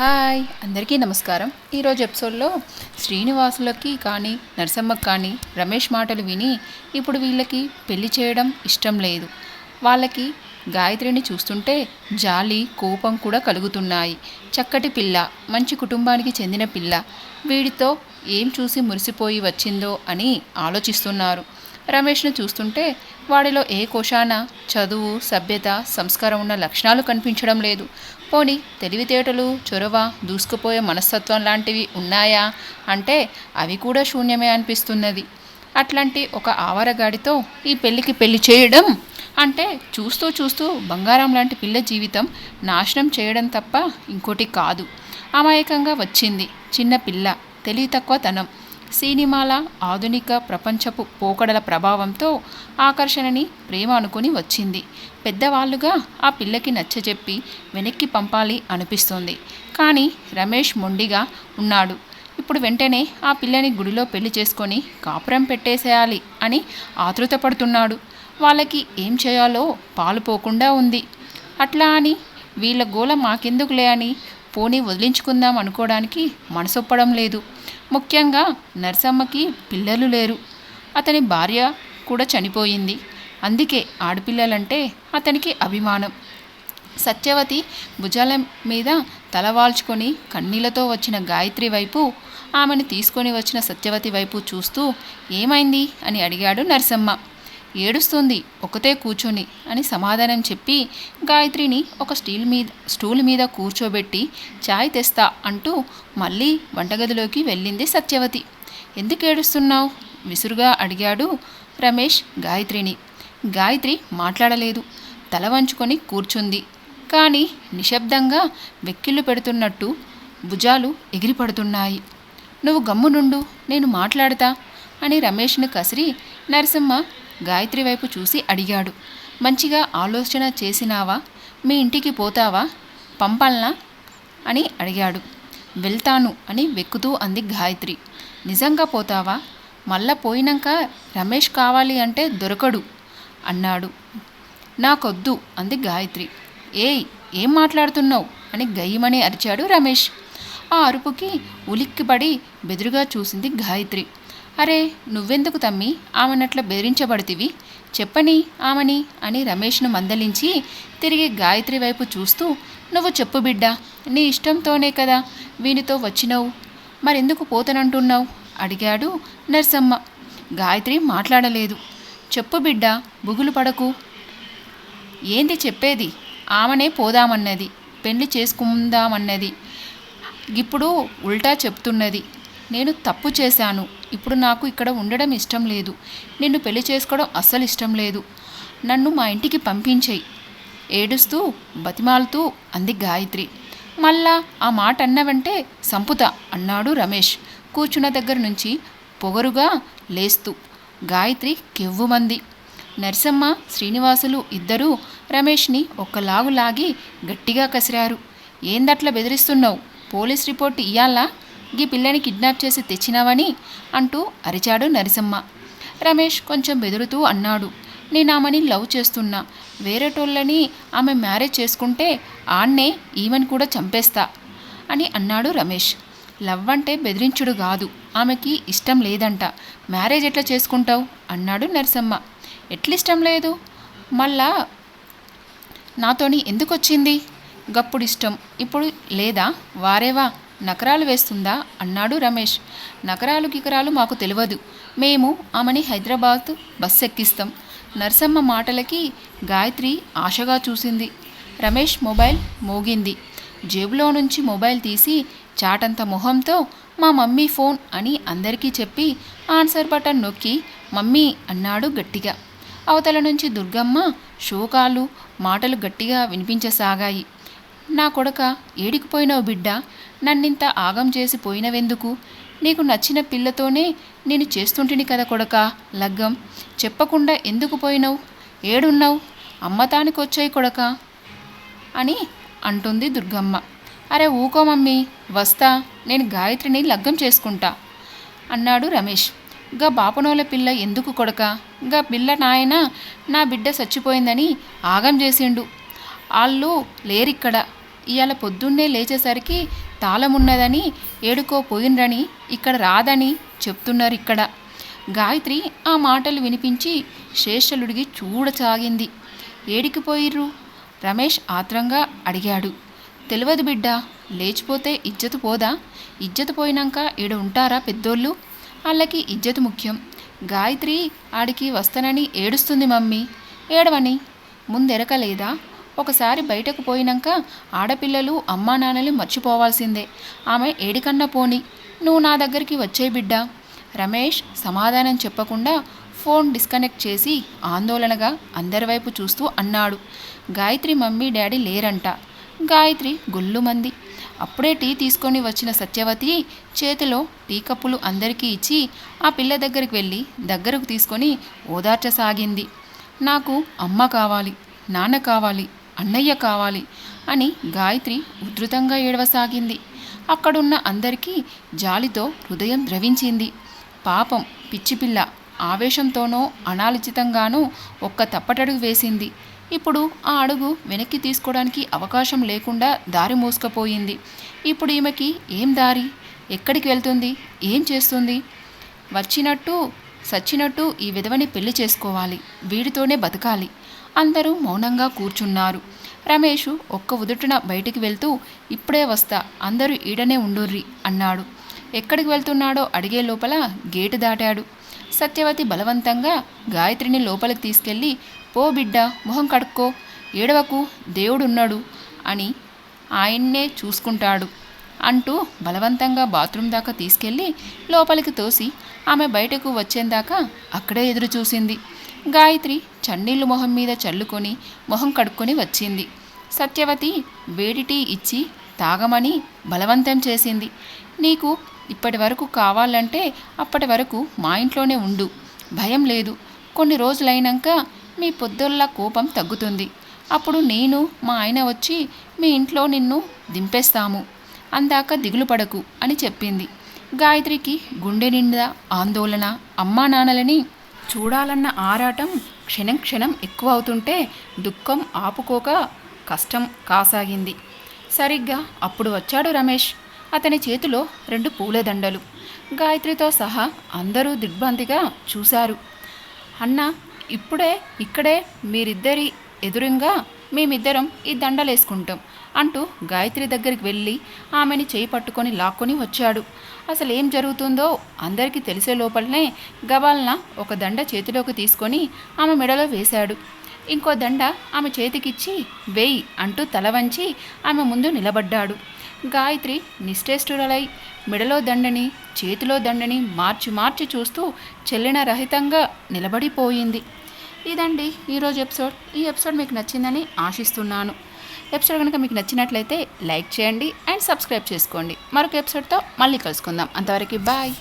Hi అందరికీ నమస్కారం. ఈరోజు ఎపిసోడ్లో శ్రీనివాసులకి కానీ నరసమ్మకి కానీ రమేష్ మాటలు విని ఇప్పుడు వీళ్ళకి పెళ్ళి చేయడం ఇష్టం లేదు. వాళ్ళకి గాయత్రిని చూస్తుంటే జాలి కోపం కూడా కలుగుతున్నాయి. చక్కటి పిల్ల మంచి కుటుంబానికి చెందిన పిల్ల. వీడితో ఏం చూసి మురిసిపోయి వచ్చిందో అని ఆలోచిస్తున్నారు. రమేష్ను చూస్తుంటే వాడిలో ఏ కోశాన చదువు సభ్యత సంస్కారం ఉన్న లక్షణాలు కనిపించడం లేదు. పోని తెలివితేటలు చొరవ దూసుకుపోయే మనస్తత్వం లాంటివి ఉన్నాయా? అంటే అవి కూడా శూన్యమే అనిపిస్తున్నది. అట్లాంటి ఒక ఆవరగాడితో ఈ పెళ్ళికి పెళ్ళి చేయడం? అంటే చూస్తూ చూస్తూ బంగారం లాంటి పిల్ల జీవితం నాశనం చేయడం తప్ప ఇంకోటి కాదు. అమాయకంగా వచ్చింది చిన్న పిల్ల తెలివి తక్కువ తనం. సినిమాల ఆధునిక ప్రపంచపు పోకడల ప్రభావంతో ఆకర్షణని ప్రేమ అనుకుని వచ్చింది. పెద్దవాళ్ళుగా ఆ పిల్లకి నచ్చజెప్పి వెనక్కి పంపాలి అనిపిస్తుంది. కానీ రమేష్ మొండిగా ఉన్నాడు. ఇప్పుడు వెంటనే ఆ పిల్లని గుడిలో పెళ్ళి చేసుకొని కాపురం పెట్టేసేయాలి అని ఆతృతపడుతున్నాడు. వాళ్ళకి ఏం చేయాలో పాలుపోకుండా ఉంది. అట్లా అని వీళ్ళ గోల మాకెందుకులే అని పోనీ వదిలించుకుందాం అనుకోవడానికి మనసొప్పడం లేదు. ముఖ్యంగా నర్సమ్మకి పిల్లలు లేరు. అతని భార్య కూడా చనిపోయింది. అందుకే ఆడపిల్లలంటే అతనికి అభిమానం. సత్యవతి భుజాల మీద తలవాల్చుకొని కన్నీళ్ళతో వచ్చిన గాయత్రి వైపు ఆమెను తీసుకొని వచ్చిన సత్యవతి వైపు చూస్తూ ఏమైంది? అని అడిగాడు నరసమ్మ. ఏడుస్తుంది. ఒకతే కూర్చొని అని సమాధానం చెప్పి గాయత్రిని ఒక స్టీల్ మీద స్టూల్ మీద కూర్చోబెట్టి ఛాయ్ తెస్తా అంటూ మళ్ళీ వంటగదిలోకి వెళ్ళింది సత్యవతి. ఎందుకు ఏడుస్తున్నావు? విసురుగా అడిగాడు రమేష్ గాయత్రిని. గాయత్రి మాట్లాడలేదు. తల వంచుకొని కూర్చుంది. కానీ నిశ్శబ్దంగా వెక్కిళ్ళు పెడుతున్నట్టు భుజాలు ఎగిరిపడుతున్నాయి. నువ్వు గమ్మునుండు నేను మాట్లాడతా అని రమేష్ను కసిరి నరసింహ గాయత్రి వైపు చూసి అడిగాడు. మంచిగా ఆలోచన చేసినావా? మీ ఇంటికి పోతావా? పంపాలనా? అని అడిగాడు. వెళ్తాను అని వెక్కుతూ అంది గాయత్రి. నిజంగా పోతావా? మళ్ళా పోయినాక రమేష్ కావాలి అంటే దొరకడు అన్నాడు. నాకొద్దు అంది గాయత్రి. ఏయ్ ఏం మాట్లాడుతున్నావు? అని గయ్యమని అరిచాడు రమేష్. ఆ అరుపుకి ఉలిక్కిపడి బెదురుగా చూసింది గాయత్రి. అరే నువ్వెందుకు తమ్మి? ఆమెనట్ల బెదిరించబడితివి. చెప్పని ఆమెని అని రమేష్ను మందలించి తిరిగి గాయత్రి వైపు చూస్తూ నువ్వు చెప్పు బిడ్డ నీ ఇష్టంతోనే కదా వీనితో వచ్చినావు. మరెందుకు పోతనంటున్నావు? అడిగాడు నర్సమ్మ. గాయత్రి మాట్లాడలేదు. చెప్పు బిడ్డ బుగులు పడకు. ఏంది చెప్పేది? ఆమెనే పోదామన్నది పెళ్ళి చేసుకుందామన్నది. ఇప్పుడు ఉల్టా చెప్తున్నది. నేను తప్పు చేశాను. ఇప్పుడు నాకు ఇక్కడ ఉండడం ఇష్టం లేదు. నిన్ను పెళ్ళి చేసుకోవడం అస్సలు ఇష్టం లేదు. నన్ను మా ఇంటికి పంపించేయి. ఏడుస్తూ బతిమాలుతూ అంది గాయత్రి. మళ్ళా ఆ మాట అన్నవంటే సంపుత అన్నాడు రమేష్. కూర్చున్న దగ్గర నుంచి పొగరుగా లేస్తూ గాయత్రి కెవ్వుమంది. నరసమ్మ శ్రీనివాసులు ఇద్దరూ రమేష్ని ఒక్కలాగు లాగి గట్టిగా కసిరారు. ఏందట్లా బెదిరిస్తున్నావు? పోలీస్ రిపోర్ట్ ఇయ్యాలా? గీ పిల్లని కిడ్నాప్ చేసి తెచ్చినావని అంటూ అరిచాడు నరసమ్మ రమేష్ కొంచెం బెదురుతూ అన్నాడు నేను ఆమెని లవ్ చేస్తున్నా. వేరేటోళ్ళని ఆమె మ్యారేజ్ చేసుకుంటే ఆన్నే ఈమెను కూడా చంపేస్తా అని అన్నాడు రమేష్. లవ్ అంటే బెదిరించుడు కాదు. ఆమెకి ఇష్టం లేదంట. మ్యారేజ్ ఎట్లా చేసుకుంటావు? అన్నాడు నరసమ్మ ఎట్లిష్టం లేదు? మళ్ళా నాతోని ఎందుకు వచ్చింది గప్పుడు ఇష్టం ఇప్పుడు లేదా? వారేవా? నకరాలు వేస్తుందా? అన్నాడు రమేష్. నకరాలు కికరాలు మాకు తెలియదు మేము ఆమెని హైదరాబాద్ బస్ ఎక్కిస్తాం నర్సమ్మ మాటలకి గాయత్రి ఆశగా చూసింది. రమేష్ మొబైల్ మోగింది. జేబులో నుంచి మొబైల్ తీసి చాటంత మొహంతో మా మమ్మీ ఫోన్ అని అందరికీ చెప్పి ఆన్సర్ బటన్ నొక్కి మమ్మీ అన్నాడు గట్టిగా. అవతల నుంచి దుర్గమ్మ శోకాలు మాటలు గట్టిగా వినిపించసాగాయి. నా కొడక ఏడికిపోయినావు బిడ్డ? నన్నింత ఆగం చేసి పోయినవెందుకు? నీకు నచ్చిన పిల్లతోనే నేను చేస్తుంటిని కదా కొడక లగ్గం. చెప్పకుండా ఎందుకు పోయినావు? ఏడున్నావు? అమ్మతానికి వచ్చాయి కొడక అని అంటుంది దుర్గమ్మ. అరే ఊకో మమ్మీ వస్తా నేను గాయత్రిని లగ్గం చేసుకుంటా అన్నాడు రమేష్. గా బాపనోల పిల్ల ఎందుకు కొడక? గా పిల్ల నాయన నా బిడ్డ చచ్చిపోయిందని ఆగం చేసిండు. వాళ్ళు లేరిక్కడ. ఇవాళ పొద్దున్నే లేచేసరికి తాళమున్నదని ఏడుకో పోయినరని ఇక్కడ రాదని చెప్తున్నారు ఇక్కడ. గాయత్రి ఆ మాటలు వినిపించి శేషలుడికి చూడసాగింది ఏడికి పోయిర్రు? రమేష్ ఆత్రంగా అడిగాడు. తెలియదు బిడ్డ లేచిపోతే ఇజ్జతు పోదా? ఇజ్జతు పోయినాక ఈడ ఉంటారా పెద్దోళ్ళు? వాళ్ళకి ఇజ్జతు ముఖ్యం. గాయత్రి ఆడికి వస్తానని ఏడుస్తుంది మమ్మీ. ఏడవని? ముందెరకలేదా? ఒకసారి బయటకు పోయినాక ఆడపిల్లలు అమ్మా నాన్నలు మర్చిపోవాల్సిందే. ఆమె ఏడికన్నా పోని నువ్వు నా దగ్గరికి వచ్చే బిడ్డ? రమేష్ సమాధానం చెప్పకుండా ఫోన్ డిస్కనెక్ట్ చేసి ఆందోళనగా అందరి వైపు చూస్తూ అన్నాడు. గాయత్రి మమ్మీ డాడీ లేరంట. గాయత్రి గొల్లుమంది. అప్పుడే టీ తీసుకొని వచ్చిన సత్యవతి చేతిలో టీ కప్పులు అందరికీ ఇచ్చి ఆ పిల్ల దగ్గరికి వెళ్ళి దగ్గరకు తీసుకొని ఓదార్చసాగింది. నాకు అమ్మ కావాలి నాన్న కావాలి అన్నయ్య కావాలి అని గాయత్రి ఉధృతంగా ఏడవసాగింది. అక్కడున్న అందరికీ జాలితో హృదయం ద్రవించింది. పాపం పిచ్చిపిల్ల ఆవేశంతోనో అనాలోచితంగానో ఒక్క తప్పటడుగు వేసింది. ఇప్పుడు ఆ అడుగు వెనక్కి తీసుకోవడానికి అవకాశం లేకుండా దారి మూసుకుపోయింది. ఇప్పుడు ఈమెకి ఏం దారి? ఎక్కడికి వెళ్తుంది? ఏం చేస్తుంది? వచ్చినట్టు సచ్చినట్టు ఈ విధవని పెళ్ళి చేసుకోవాలి. వీడితోనే బతకాలి. అందరూ మౌనంగా కూర్చున్నారు. రమేష్ ఒక్క ఉదుటున బయటికి వెళ్తూ ఇప్పుడే వస్తా అందరూ ఈడనే ఉండుర్రి అన్నాడు. ఎక్కడికి వెళ్తున్నాడో అడిగే లోపల గేటు దాటాడు. సత్యవతి బలవంతంగా గాయత్రిని లోపలికి తీసుకెళ్ళి పో బిడ్డ మొహం కడుక్కో ఏడవకు దేవుడున్నాడు అని ఆయన్నే చూసుకుంటాడు. అంటూ బలవంతంగా బాత్రూమ్ దాకా తీసుకెళ్ళి లోపలికి తోసి ఆమె బయటకు వచ్చేందాకా అక్కడే ఎదురు చూసింది. గాయత్రి చన్నీళ్ళు మొహం మీద చల్లుకొని మొహం కడుక్కొని వచ్చింది. సత్యవతి వేడి టీ ఇచ్చి తాగమని బలవంతం చేసింది. నీకు ఇప్పటి వరకు కావాలంటే అప్పటి వరకు మా ఇంట్లోనే ఉండు. భయం లేదు. కొన్ని రోజులైనాక మీ పొద్దుల్ల కోపం తగ్గుతుంది. అప్పుడు నేను మా ఆయన వచ్చి మీ ఇంట్లో నిన్ను దింపేస్తాము. అందాక దిగులు పడకు అని చెప్పింది. గాయత్రికి గుండె నిండా ఆందోళన అమ్మా నాన్నలని చూడాలన్న ఆరాటం క్షణం క్షణం ఎక్కువ అవుతుంటే దుఃఖం ఆపుకోక కష్టం కాసాగింది. సరిగ్గా అప్పుడు వచ్చాడు రమేష్. అతని చేతిలో రెండు పూలదండలు. గాయత్రితో సహా అందరూ దిగ్భ్రాంతిగా చూశారు. అన్న ఇప్పుడే ఇక్కడే మీరిద్దరి ఎదురుగా మేమిద్దరం ఈ దండలేసుకుంటాం. అంటూ గాయత్రి దగ్గరికి వెళ్ళి ఆమెని చేయి పట్టుకొని లాక్కొని వచ్చాడు. అసలు ఏం జరుగుతుందో అందరికీ తెలిసే లోపలనే గబాల్న ఒక దండ చేతిలోకి తీసుకొని ఆమె మెడలో వేశాడు. ఇంకో దండ ఆమె చేతికిచ్చి వేయి అంటూ తల వంచి ఆమె ముందు నిలబడ్డాడు. గాయత్రి నిశ్చేష్టురలై మెడలో దండని చేతిలో దండని మార్చి మార్చి చూస్తూ చెల్లిన రహితంగా నిలబడిపోయింది. ఇదండి ఈరోజు ఎపిసోడ్. ఈ ఎపిసోడ్ మీకు నచ్చిందని ఆశిస్తున్నాను. ఎపిసోడ్ కనుక మీకు నచ్చినట్లయితే లైక్ చేయండి అండ్ సబ్స్క్రైబ్ చేసుకోండి. మరొక ఎపిసోడ్తో మళ్ళీ కలుసుకుందాం. అంతవరకు బాయ్.